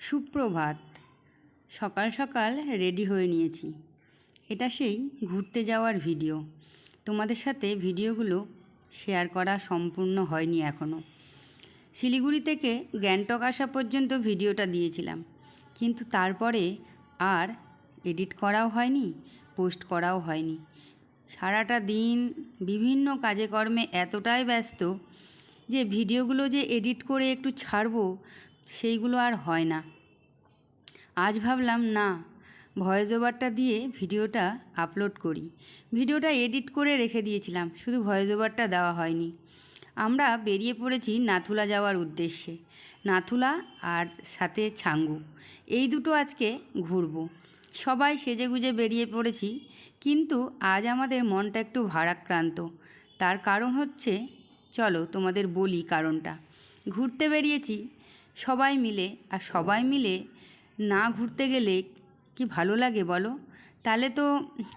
সুপ্রভাত। সকাল সকাল রেডি হয়ে নিয়েছি। এটা সেই ঘুরতে যাওয়ার ভিডিও। তোমাদের সাথে ভিডিওগুলো শেয়ার করা সম্পূর্ণ হয়নি এখনও শিলিগুড়ি থেকে গ্যাংটক আসা পর্যন্ত ভিডিওটা দিয়েছিলাম। কিন্তু তারপরে আর এডিট করাও হয়নি, পোস্ট করাও হয়নি। সারাটা দিন বিভিন্ন কাজে কর্মে এতটাই ব্যস্ত যে ভিডিওগুলো যে এডিট করে একটু ছাড়বো সেইগুলো আর হয় না। আজ ভাবলাম, না, ভয়েস ওভারটা দিয়ে ভিডিওটা আপলোড করি। ভিডিওটা এডিট করে রেখে দিয়েছিলাম, শুধু ভয়েস ওভারটা দেওয়া হয়নি। আমরা বেরিয়ে পড়েছি নাথুলা যাওয়ার উদ্দেশ্যে। নাথুলা আর সাথে ছাঙ্গু। এই দুটো আজকে ঘুরবো। সবাই সেজেগুজে বেরিয়ে পড়েছি, কিন্তু আজ আমাদের মনটা একটু ভারাক্রান্ত। তার কারণ হচ্ছে, চলো তোমাদের বলি কারণটা। ঘুরতে বেরিয়েছি সবাই মিলে, আর সবাই মিলে না ঘুরতে গেলে কি ভালো লাগে বলো? তাহলে তো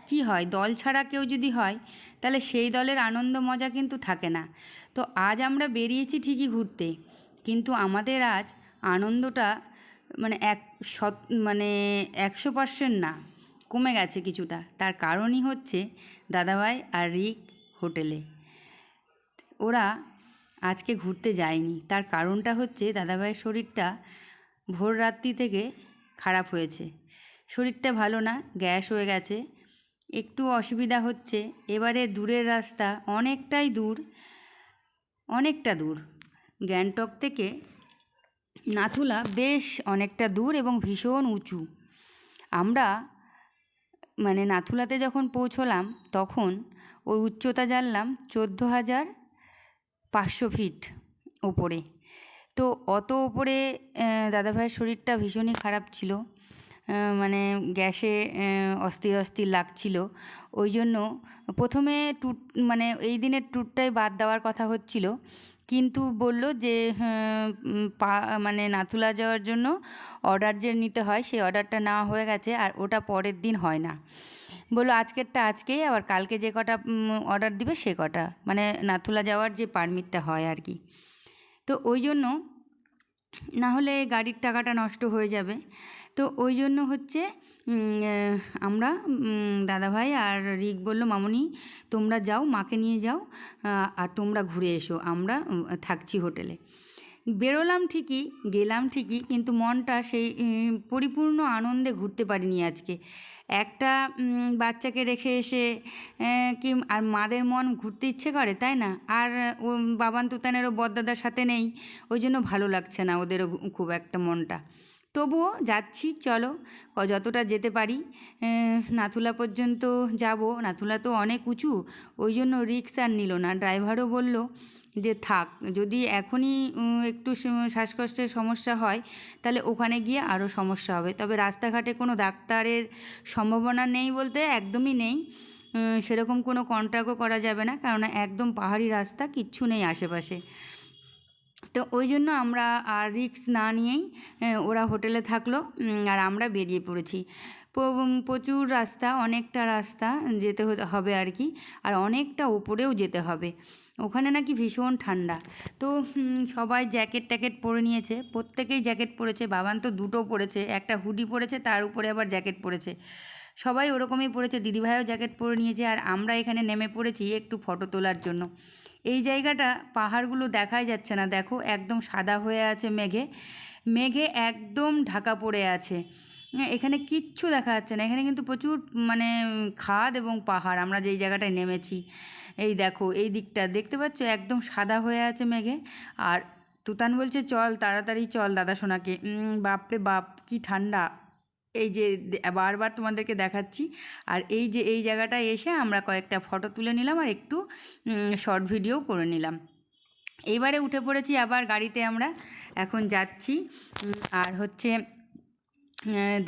কি হয়? দল ছাড়া কেউ যদি হয়, তাহলে সেই দলের আনন্দ মজা কিন্তু থাকে না। তো আজ আমরা বেরিয়েছি ঠিকই ঘুরতে, কিন্তু আমাদের আজ আনন্দটা মানে এক শত মানে একশো পার্সেন্ট না, কমে গেছে কিছুটা। তার কারণই হচ্ছে দাদাভাই আর রিক হোটেলে। ওরা আজকে ঘুরতে যায়নি তার কারণটা হচ্ছে দাদাভাইয়ের শরীরটা ভোর রাত্রি থেকে খারাপ হয়েছে। শরীরটা ভালো না, গ্যাস হয়ে গেছে। একটু অসুবিধা হচ্ছে। এবারে দূরের রাস্তা অনেকটাই দূর, অনেকটা দূর। গ্যাংটক থেকে নাথুলা বেশ অনেকটা দূর এবং ভীষণ উঁচু। আমরা মানে নাথুলাতে যখন পৌঁছলাম, তখন ওর উচ্চতা জানলাম চোদ্দ হাজার পাঁচশো ফিট ওপরে তো অত ওপরে দাদাভাইয়ের শরীরটা ভীষণই খারাপ ছিল। মানে গ্যাসে অস্থির অস্থির লাগছিল। ওই জন্য প্রথমে ট্যুর মানে এই দিনের ট্যুরটাই বাদ দেওয়ার কথা হচ্ছিল। কিন্তু বলল যে পা মানে নাথুলা যাওয়ার জন্য অর্ডার যে নিতে হয়, সেই অর্ডারটা নেওয়া হয়ে গেছে আর ওটা পরের দিন হয় না। বলল, আজকেরটা আজকেই, আবার কালকে যে কটা অর্ডার দিবে সে কটা। মানে নাথুলা যাওয়ার যে পারমিটটা হয় আর কি। তো ওই জন্য না হলে গাড়ির টাকাটা নষ্ট হয়ে যাবে। তো ওই জন্য হচ্ছে আমরা দাদাভাই আর রিক বলল, মামনি, তোমরা যাও, মাকে নিয়ে যাও আর তোমরা ঘুরে এসো। আমরা থাকছি হোটেলে। বেরোলাম ঠিকই, গেলাম ঠিকই, কিন্তু মনটা সেই পরিপূর্ণ আনন্দে ঘুরতে পারিনি আজকে। একটা বাচ্চাকে রেখে এসে কি, আর মাদের মন ঘুরতে ইচ্ছে করে, তাই না? আর, ও, বাবান তুতানেরও বদদাদার সাথে নেই, ওই জন্য ভালো লাগছে না ওদেরও খুব একটা মনটা। তবুও যাচ্ছি, চলো। যতটা যেতে পারি। নাথুলা পর্যন্ত যাব। নাথুলা তো অনেক উঁচু, ওই জন্য রিক্স আর নিল না। ড্রাইভারও বলল যে, থাক, যদি এখনই একটু শ্বাসকষ্টের সমস্যা হয়, তাহলে ওখানে গিয়ে আরও সমস্যা হবে। তবে রাস্তাঘাটে কোনো ডাক্তারের সম্ভাবনা নেই বলতে একদমই নেই। সেরকম কোনো কন্ট্যাক্টও করা যাবে না, কেননা একদম পাহাড়ি রাস্তা, কিচ্ছু নেই আশেপাশে। তো ওই জন্য আমরা আর রিক্স না নিয়েই ওরা হোটেলে থাকল আর আমরা বেরিয়ে পড়েছি। প্রচুর রাস্তা, অনেকটা রাস্তা যেতে হবে আর কি, আর অনেকটা ওপরেও যেতে হবে। ওখানে নাকি ভীষণ ঠান্ডা। তো সবাই জ্যাকেট ট্যাকেট পরে নিয়েছে, প্রত্যেকেই জ্যাকেট পরেছে, বাবান তো দুটো পরেছে, একটা হুডি পরেছে, তার উপরে আবার জ্যাকেট পরেছে। সবাই ওরকমই পড়েছে। দিদিভাইও জ্যাকেট পরে নিয়েছে আর আমরা এখানে নেমে পড়েছি একটু ফটো তোলার জন্য। এই জায়গাটা পাহাড়গুলো দেখাই যাচ্ছে না। দেখো, একদম সাদা হয়ে আছে মেঘে। মেঘে একদম ঢাকা পড়ে আছে। এখানে কিচ্ছু দেখা যাচ্ছে না। এখানে কিন্তু প্রচুর মানে খাদ এবং পাহাড়। আমরা যেই জায়গাটায় নেমেছি, এই দেখো, এই দিকটা। দেখতে পাচ্ছ? একদম সাদা হয়ে আছে মেঘে। আর তুতান বলছে, চল, তাড়াতাড়ি চল, দাদা সোনাকে। বাপরে বাপ, কি ঠান্ডা। এই যে বারবার তোমাদেরকে দেখাচ্ছি। আর এই যে, এই জায়গাটায় এসে আমরা কয়েকটা ফটো তুলে নিলাম আর একটু শর্ট ভিডিও করে নিলাম। এইবারে উঠে পড়েছি আবার গাড়িতে আমরা, এখন যাচ্ছি। আর হচ্ছে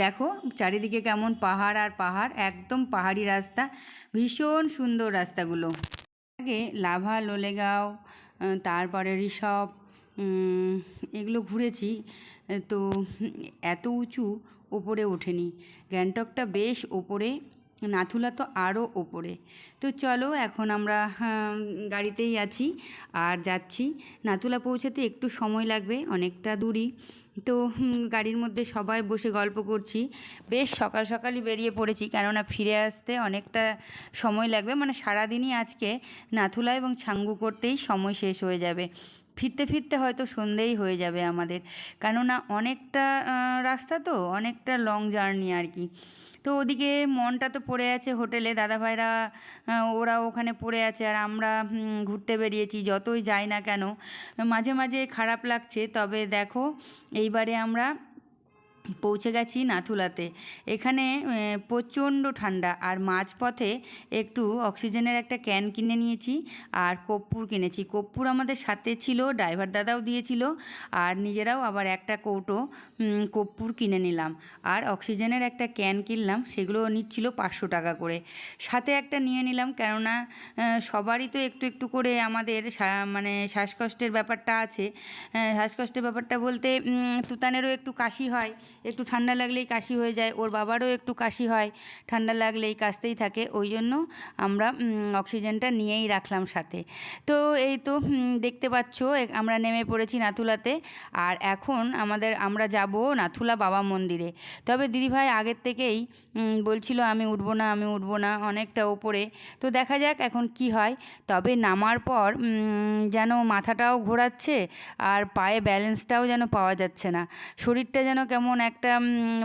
দেখো চারিদিকে কেমন পাহাড় আর পাহাড়, একদম পাহাড়ি রাস্তা, ভীষণ সুন্দর রাস্তাগুলো। আগে লাভা, লোলেগাঁও তারপরে ঋষভ এগুলো ঘুরেছি। তো এত উঁচু ওপরে ওঠেনি। গ্যাংটকটা বেশ ওপরে নাথুলা তো আরও ওপরে তো চলো এখন আমরা হ্যাঁ, গাড়িতেই আছি আর যাচ্ছি। নাথুলা পৌঁছাতে একটু সময় লাগবে অনেকটা দূরই। তো গাড়ির মধ্যে সবাই বসে গল্প করছি। বেশ সকাল সকালই বেরিয়ে পড়েছি কেননা ফিরে আসতে অনেকটা সময় লাগবে। মানে সারাদিনই আজকে নাথুলা এবং ছাঙ্গু করতেই সময় শেষ হয়ে যাবে। ফিরতে ফিরতে হয়তো সন্ধেই হয়ে যাবে আমাদের। কেননা অনেকটা রাস্তা তো, অনেকটা লং জার্নি আর কি। তো ওদিকে মনটা তো পড়ে আছে হোটেলে, দাদাভাইরা ওরা ওখানে পড়ে আছে আর আমরা ঘুরতে বেরিয়েছি যতই যাই না কেন। মাঝে মাঝে খারাপ লাগছে, তবে দেখো এইবারে আমরা পৌঁছে গেছি নাথুলাতে। এখানে প্রচণ্ড ঠান্ডা আর মাঝপথে একটু অক্সিজেনের একটা ক্যান কিনে নিয়েছি আর কর্পূর কিনেছি। কর্পূর আমাদের সাথে ছিল, ড্রাইভার দাদাও দিয়েছিল আর নিজেরাও আবার একটা কৌটো কর্পূর কিনে নিলাম। আর অক্সিজেনের একটা ক্যান কিনলাম, সেগুলো নিচ্ছিল পাঁচশো টাকা করে। সাথে একটা নিয়ে নিলাম, কেননা সবারই তো একটু একটু করে আমাদের মানে শ্বাসকষ্টের ব্যাপারটা আছে। শ্বাসকষ্টের ব্যাপারটা বলতে তুতানেরও একটু কাশি হয় একটু ঠান্ডা লাগলেই কাশি হয়ে যায়, ওর বাবারও একটু কাশি হয়, ঠান্ডা লাগলেই কাশতেই থাকে, ওই জন্য আমরা অক্সিজেনটা নিয়েই রাখলাম সাথে। তো এই তো দেখতে পাচ্ছ আমরা নেমে পড়েছি নাথুলাতে, আর এখন আমাদের, আমরা যাব নাথুলা বাবা মন্দিরে। তবে দিদিভাই আগের থেকেই বলছিল আমি উঠবো না, আমি উঠবো না, অনেকটা ওপরে। তো দেখা যাক এখন কি হয়। তবে নামার পর যেন মাথাটাও ঘোরাচ্ছে, আর পায়ে ব্যালেন্সটাও যেন পাওয়া যাচ্ছে না। শরীরটা যেন কেমন একটা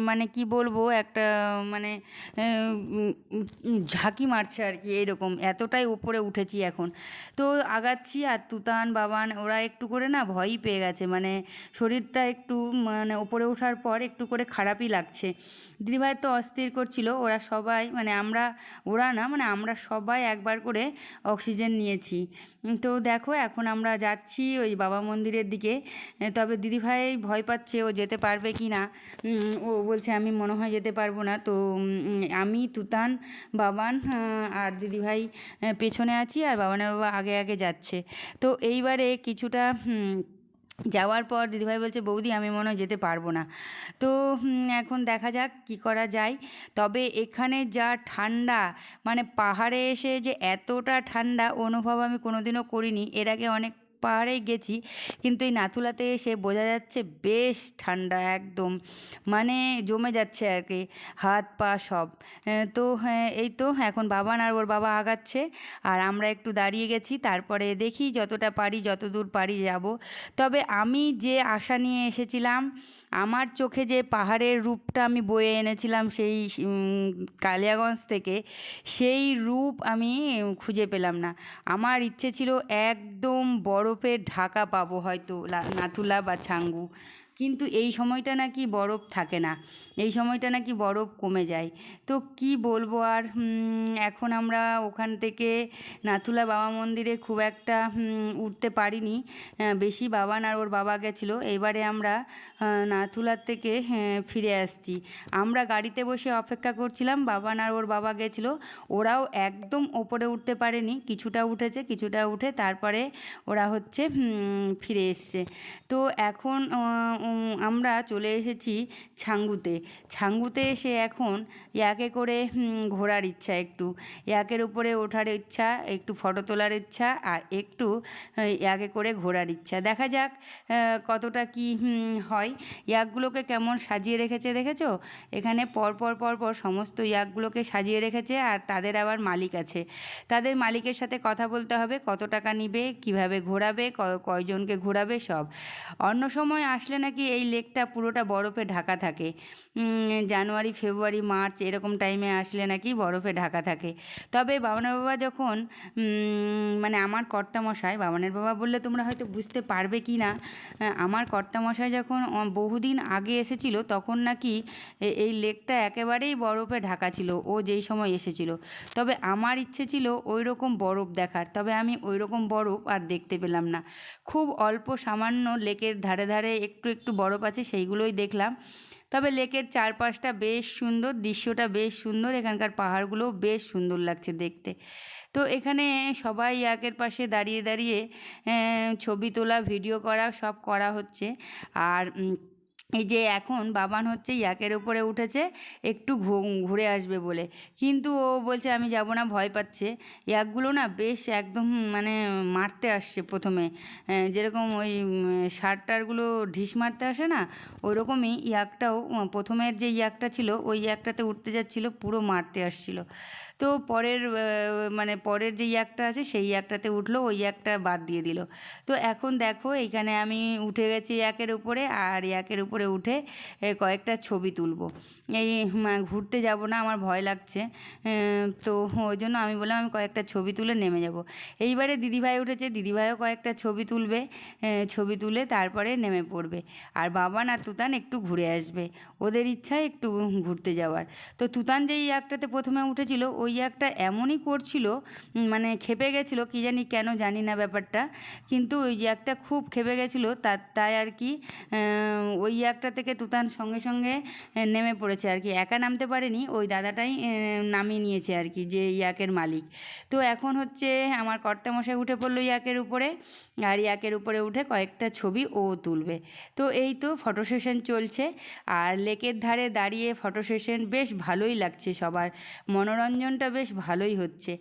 মানে কি বলব, একটা মানে ঝাঁকি মারছে আর কি এরকম। এতটাই উপরে উঠেছি এখন। তো আগাচ্ছি আর তুতান, বাবান, ওরা একটু করে না ভয়ই পেয়ে গেছে। মানে শরীরটা একটু মানে উপরে ওঠার পর একটু করে খারাপই লাগছে। দিদিভাই তো অস্থির করছিল, ওরা সবাই মানে আমরা, ওরা না মানে আমরা সবাই একবার করে অক্সিজেন নিয়েছি। তো দেখো, এখন আমরা যাচ্ছি ওই বাবা মন্দিরের দিকে। তবে দিদিভাই ভয় পাচ্ছে ও যেতে পারবে কি না। ও বলছে, আমি মনে হয় যেতে পারব না। তো আমি, তুতান, বাবান আর দিদিভাই পেছনে আছি আর বাবানের বাবা আগে আগে যাচ্ছে। তো এইবারে কিছুটা যাওয়ার পর দিদিভাই বলছে, বৌদি, আমি মনে হয় যেতে পারব না। তো এখন দেখা যাক কি করা যায়। তবে এখানে যা ঠান্ডা মানে পাহাড়ে এসে যে এতটা ঠান্ডা, অনুভব আমি কোনোদিনও করিনি। এর আগে অনেক পাহাড়ে গেছি, কিন্তু এই নাথুলাতে এসে বোঝা যাচ্ছে বেশ ঠান্ডা একদম। মানে জমে যাচ্ছে আর কি, হাত পা সব। তো হ্যাঁ এই তো, এখন বাবান আর ওর বাবা আগাচ্ছে। আর আমরা একটু দাঁড়িয়ে গেছি, তারপরে দেখি যতটা পারি যত দূর পারি যাব। তবে আমি যে আশা নিয়ে এসেছিলাম, আমার চোখে যে পাহাড়ের রূপটা আমি বয়ে এনেছিলাম সেই কালিয়াগঞ্জ থেকে, সেই রূপ আমি খুঁজে পেলাম না। আমার ইচ্ছে ছিল একদম বরফের ঢাকা পাবো হয়তো নাথুলা বা ছাঙ্গু। কিন্তু এই সময়টা নাকি বরফ থাকে না। এই সময়টা নাকি বরফ কমে যায়। তো কি বলব আর এখন আমরা ওখান থেকে নাথুলা বাবা মন্দিরে খুব একটা উঠতে পারিনি। বেশি বাবান আর ওর বাবা গেছিল। এবারে আমরা নাথুলার থেকে হ্যাঁ, ফিরে আসছি। আমরা গাড়িতে বসে অপেক্ষা করছিলাম বাবান আর ওর বাবা গেছিল। ওরাও একদম ওপরে উঠতে পারেনি। কিছুটা উঠেছে কিছুটা উঠে তারপরে ওরা হচ্ছে ফিরে এসছে। তো এখন আমরা চলে এসেছি ছাঙ্গুতে। ছাঙ্গুতে এসে এখন ইয়াকে করে ঘোরার ইচ্ছা একটু। ইয়াকের উপরে ওঠার ইচ্ছা, একটু ফটো তোলার ইচ্ছা আর একটু ইয়াকে করে ঘোরার ইচ্ছা। দেখা যাক কতটা কি হয়। ইয়াকগুলোকে কেমন সাজিয়ে রেখেছে দেখেছ? এখানে পরপর পরপর সমস্ত ইয়াকগুলোকে সাজিয়ে রেখেছে আর তাদের আবার মালিক আছে। তাদের মালিকের সাথে কথা বলতে হবে, কত টাকা নিবে, কীভাবে ঘোরাবে কয়জনকে ঘোরাবে সব। অন্য সময় আসলে নাকি এই লেকটা পুরোটা বরফে ঢাকা থাকে? জানুয়ারি, ফেব্রুয়ারি, মার্চ এরকম টাইমে আসলে নাকি বরফে ঢাকা থাকে। তবে বাবানের বাবা যখন মানে আমার কর্তামশাই, বাবানের বাবা বললে তোমরা হয়তো বুঝতে পারবে কি না আমার কর্তামশাই যখন বহুদিন আগে এসেছিল তখন নাকি এই লেকটা একেবারেই বরফে ঢাকা ছিল, ও যেই সময় এসেছিল। তবে আমার ইচ্ছে ছিল ওই রকম বরফ দেখার, তবে আমি ওই রকম বরফ আর দেখতে পেলাম না। খুব অল্প সামান্য লেকের ধারে ধারে একটু একটু বরফ আছে সেইগুলোই দেখলাম। তবে লেকের চারপাশটা বেশ সুন্দর, দৃশ্যটা বেশ সুন্দর, এখানকার পাহাড়গুলোও বেশ সুন্দর লাগছে দেখতে। তো এখানে সবাই একের পাশে দাঁড়িয়ে দাঁড়িয়ে ছবি তোলা, ভিডিও করা, সব করা হচ্ছে। আর এই যে এখন বাবান হচ্ছে ইয়াকের উপরে উঠেছে, একটু ঘুরে আসবে বলে। কিন্তু ও বলছে, আমি যাব না, ভয় পাচ্ছে। ইয়াকগুলো না বেশ একদম মানে মারতে আসছে প্রথমে। যেরকম ওই সার টারগুলো ঢিস মারতে আসে না ওই রকমই ইয়াকটাও প্রথমের যে ইয়াকটা ছিল, ওই ইয়াকটাতে উঠতে যাচ্ছিল, পুরো মারতে আসছিল। তো পরের মানে পরের যে ইয়াকটা আছে সেই ইয়াকটাতে উঠল, ওই ইয়াকটা বাদ দিয়ে দিল। তো এখন দেখো এইখানে আমি উঠে গেছি ইয়াকের উপরে আর ইয়াকের উপরে উঠে কয়েকটা ছবি তুলবো। এই ঘুরতে যাব না, আমার ভয় লাগছে। তো ওই জন্য আমি বললাম, আমি কয়েকটা ছবি তুলে নেমে যাব। এইবারে দিদিভাই উঠেছে, দিদিভাইও কয়েকটা ছবি তুলবে ছবি তুলে তারপরে নেমে পড়বে। আর বাবা না তুতান একটু ঘুরে আসবে। ওদের ইচ্ছা একটু ঘুরতে যাওয়ার। তো তুতান যেই ইয়াকটাতে প্রথমে উঠেছিল ওই ইয়াকটা এমনই করছিল মানে খেপে গেছিল, কি জানি কেন জানি না ব্যাপারটা, কিন্তু ওই একটা খুব খেপে গেছিল তার তাই আর কি ওই ইয়াকটা থেকে তুতান সঙ্গে সঙ্গে নেমে পড়েছে আর কি, একা নামতে পারেনি, ওই দাদাটাই নামিয়ে নিয়েছে আর কি, যে ইয়াকের মালিক। তো এখন হচ্ছে আমার কর্তামশাই উঠে পড়ল ইয়াকের উপরে, আর ইয়াকের উপরে উঠে কয়েকটা ছবি ও তুলবে। তো এই তো ফটো সেশন চলছে, আর লেকের ধারে দাঁড়িয়ে ফটো সেশন বেশ ভালোই লাগছে সবার। মনোরঞ্জনটা বেশ ভালোই হচ্ছে।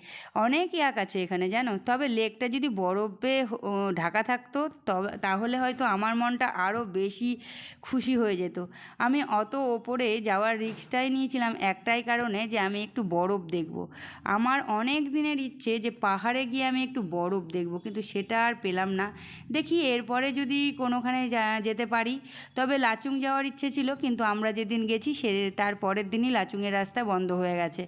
অনেক ইয়াক আছে এখানে, জানো? তবে লেকটা যদি বরফে ঢাকা থাকতো, তবে, তাহলে হয়তো আমার মনটা আরও বেশি খুশি হয়ে যেত। আমি অত ওপরে যাওয়ার রিক্সটাই নিয়েছিলাম একটাই কারণে যে আমি একটু বরফ দেখব। আমার অনেক দিনের ইচ্ছে যে পাহাড়ে গিয়ে আমি একটু বরফ দেখব, কিন্তু সেটা আর পেলাম না। দেখি এরপরে যদি কোনোখানে যেতে পারি। তবে লাচুং যাওয়ার ইচ্ছে ছিল, কিন্তু আমরা যেদিন গেছি সে, তার পরের দিনই লাচুংয়ের রাস্তা বন্ধ হয়ে গেছে।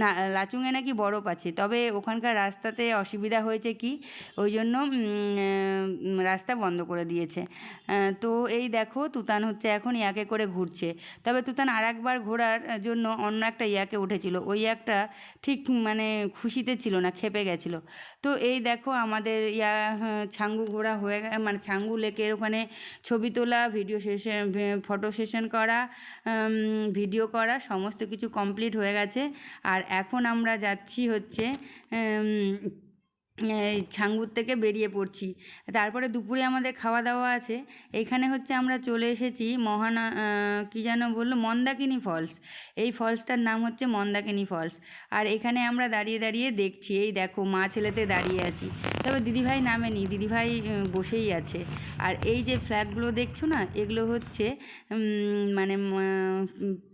না লাচুংয়ে নাকি বরফ আছে? তবে ওখানকার রাস্তাতে অসুবিধা হয়েছে কি? ওই জন্য রাস্তা বন্ধ করে দিয়েছে। তো এই দেখো তুতান হচ্ছে এখন ইয়াকে করে ঘুরছে। তবে তুতান আর একবার ঘোরার জন্য অন্য একটা ইয়াকে উঠেছিল। ওই একটা ঠিক মানে খুশিতে ছিল না খেপে গেছিল। তো এই দেখো আমাদের ইয়া হ্যাঁ, ছাঙ্গু ঘোরা হয়ে মানে ছাঙ্গু লেকের ওখানে ছবি তোলা ভিডিও সেশন ফটো সেশন করা ভিডিও করা সমস্ত কিছু কমপ্লিট হয়ে গেছে। আর এখন আমরা যাচ্ছি হচ্ছে ছাঙ্গুর থেকে বেরিয়ে পড়ছি। তারপরে দুপুরে আমাদের খাওয়া দাওয়া আছে। এখানে হচ্ছে আমরা চলে এসেছি মহানা কি যেন বলল, মন্দাকিনী ফলস। এই ফলসটার নাম হচ্ছে মন্দাকিনী ফলস। আর এখানে আমরা দাঁড়িয়ে দাঁড়িয়ে দেখছি, এই দেখো মা ছেলেতে দাঁড়িয়ে আছি। তবে দিদিভাই নামেনি, দিদিভাই বসেই আছে। আর এই যে ফ্ল্যাগগুলো দেখছ না, এগুলো হচ্ছে মানে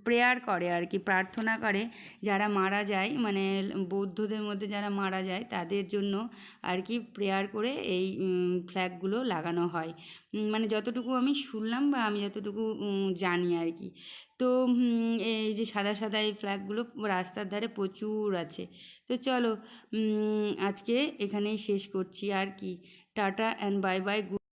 প্রেয়ার করে আর কি, প্রার্থনা করে যারা মারা যায় মানে বৌদ্ধদের মধ্যে যারা মারা যায় তাদের জন্য আর কি প্রেয়ার করে এই ফ্ল্যাগগুলো লাগানো হয়। মানে যতটুকু আমি শুনলাম বা আমি যতটুকু জানি আর কি। তো এই যে সাদা সাদা এই ফ্ল্যাগগুলো রাস্তার ধারে প্রচুর আছে। তো চলো আজকে এখানেই শেষ করছি আর কি। Tata and bye bye